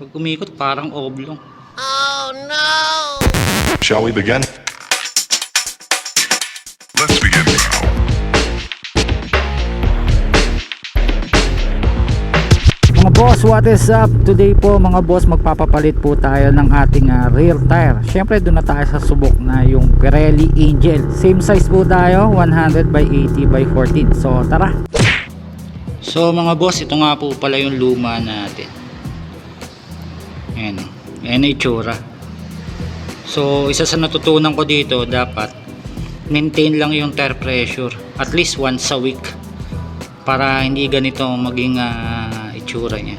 Pag umikot, parang oblong. Shall we begin? Let's begin now. Mga boss, what is up? Today po mga boss, magpapapalit po tayo ng ating ah, rear tire. Siyempre doon na tayo sa subok na yung Pirelli Angel. Same size po tayo, 100 by 80 by 14. So tara! So mga boss, ito nga po pala yung luma natin. Ayan. Ayan ang itsura. So isa sa natutunan ko dito, dapat maintain lang yung tire pressure. At least once a week. Para hindi ganito maging ah, itsura niya.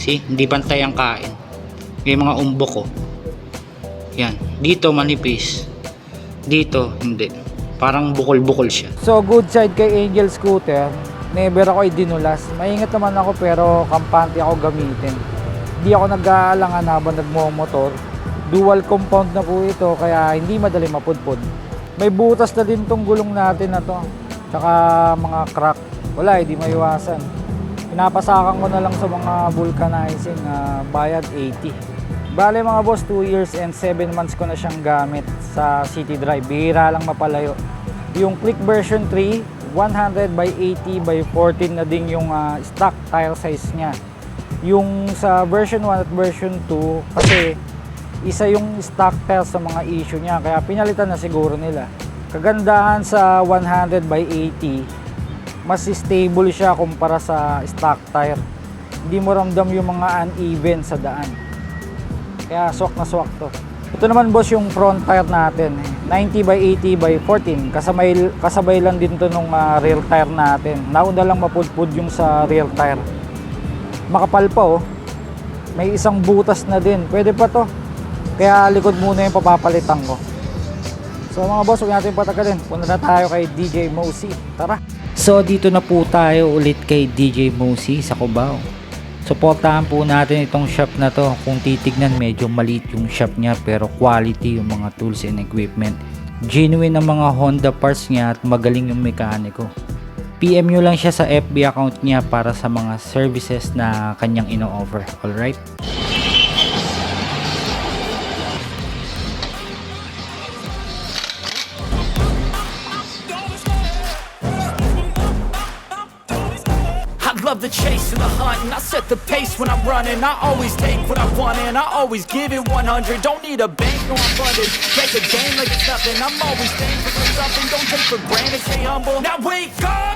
See, hindi bantay ang kain. Yung mga umbok ko. Yan. Dito manipis. Dito hindi. Parang bukol-bukol siya. So good side kay Angel Scooter, never ako idinulas. Maingat naman ako pero kampante ako gamitin. Hindi ako nag-aalangan habang nagmo-motor. Dual compound na po ito kaya hindi madali mapudpud. May butas na din tong gulong natin na to. Tsaka mga crack. Wala, hindi maiwasan. Pinapasakan ko na lang sa mga vulcanizing ah, bayad 80. Bale mga boss, 2 years and 7 months ko na siyang gamit sa City Drive. Bihira lang mapalayo. Yung Click version 3, 100 by 80 by 14 na din yung ah, stock tire size niya. Yung sa version 1 at version 2, kasi isa yung stock tire sa mga issue niya. Kaya pinalitan na siguro nila. Kagandahan sa 100 by 80, mas stable siya kumpara sa stock tire. Hindi mo ramdam yung mga uneven sa daan. Kaya swak na swak to. Ito naman boss yung front tire natin. 90 by 80 by 14. Kasabay, kasabay lang din to nung ah, rear tire natin. Nauna lang mapudpud yung sa rear tire. Makapal pa oh. May isang butas na din. Pwede pa to. Kaya likod muna yung papapalitan ko. So mga boss, huwag natin patagalin. Punta na tayo kay DJ Mosi. Tara! So dito na po tayo ulit kay DJ Mosi sa Cubao. Suportahan po natin itong shop na to. Kung titignan medyo maliit yung shop niya pero quality yung mga tools and equipment. Genuine ang mga Honda parts niya at magaling yung mekaniko. PM nyo lang siya sa FB account niya para sa mga services na kanyang ino-offer. Alright? Love the chase and the hunt, and I set the pace when I'm running. I always take what I want, and I always give it 100. Don't need a bank, no I'm funded. Take the game like it's nothing. I'm always thankful for something. Don't take for granted, stay humble. Now wake up!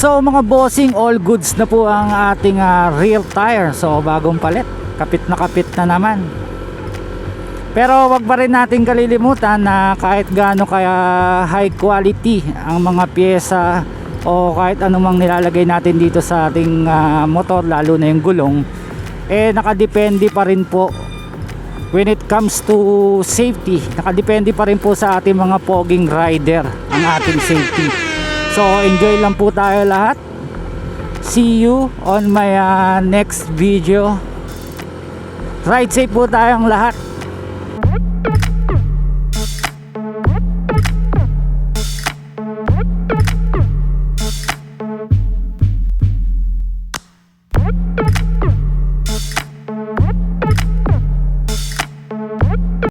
So mga bossing, all goods na po ang ating ah, rear tire. So bagong palit, kapit na kapit na naman. Pero wag pa rin natin kalilimutan na kahit gaano kaya high quality ang mga pyesa o kahit anumang nilalagay natin dito sa ating ah, motor, lalo na yung gulong, eh nakadepende pa rin po when it comes to safety. Nakadepende pa rin po sa ating mga poging rider ang ating safety. So enjoy lang po tayo lahat. See you on my ah, next video. Ride safe po tayong lahat.